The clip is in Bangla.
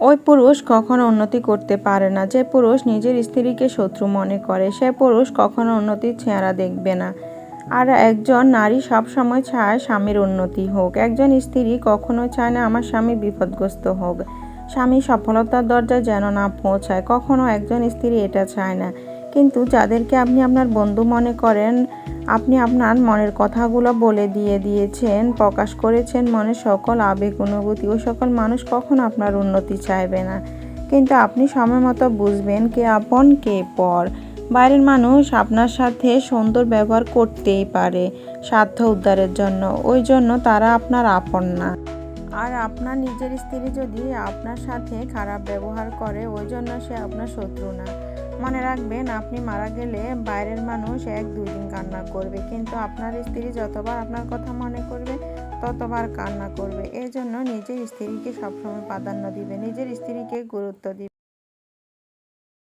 ওই পুরুষ কখনো উন্নতি করতে পারে না। যে পুরুষ নিজের স্ত্রীকে শত্রু মনে করে, সে পুরুষ কখনো উন্নতির চেহারা দেখবে না। আর একজন নারী সবসময় চায় স্বামীর উন্নতি হোক। একজন স্ত্রী কখনো চায় না, আমার স্বামী বিপদগ্রস্ত হোক। স্বামী সফলতার দরজায় যেন না পৌঁছায়। কখনো একজন স্ত্রী এটা চায় না। কিন্তু যাদেরকে আপনি আপনার বন্ধু মনে করেন আপনি আপনার মনের কথাগুলো বলে দিয়ে দিয়েছেন, প্রকাশ করেছেন মনের সকল আবেগ, অনুভূতি ওই সকল মানুষ কখন আপনার উন্নতি চাইবে না। কিন্তু আপনি সময় মতো বুঝবেন কে আপন, কে পর। বাইরের মানুষ আপনার সাথে সুন্দর ব্যবহার করতেই পারে স্বার্থ উদ্ধারের জন্য। ওই জন্য তারা আপনার আপন না। আর আপনার নিজের স্ত্রী যদি আপনার সাথে খারাপ ব্যবহার করে, ওই জন্য সে আপনার শত্রু না। মনে রাখবেন, আপনি মারা গেলে বাইরের মানুষ এক দুই দিন কান্না করবে। কিন্তু আপনার স্ত্রী যতবার আপনার কথা মনে করবে, ততবার কান্না করবে। এই জন্য নিজের স্ত্রীকে সবসময় প্রাধান্য দিবে, নিজের স্ত্রীকে গুরুত্ব দিবে।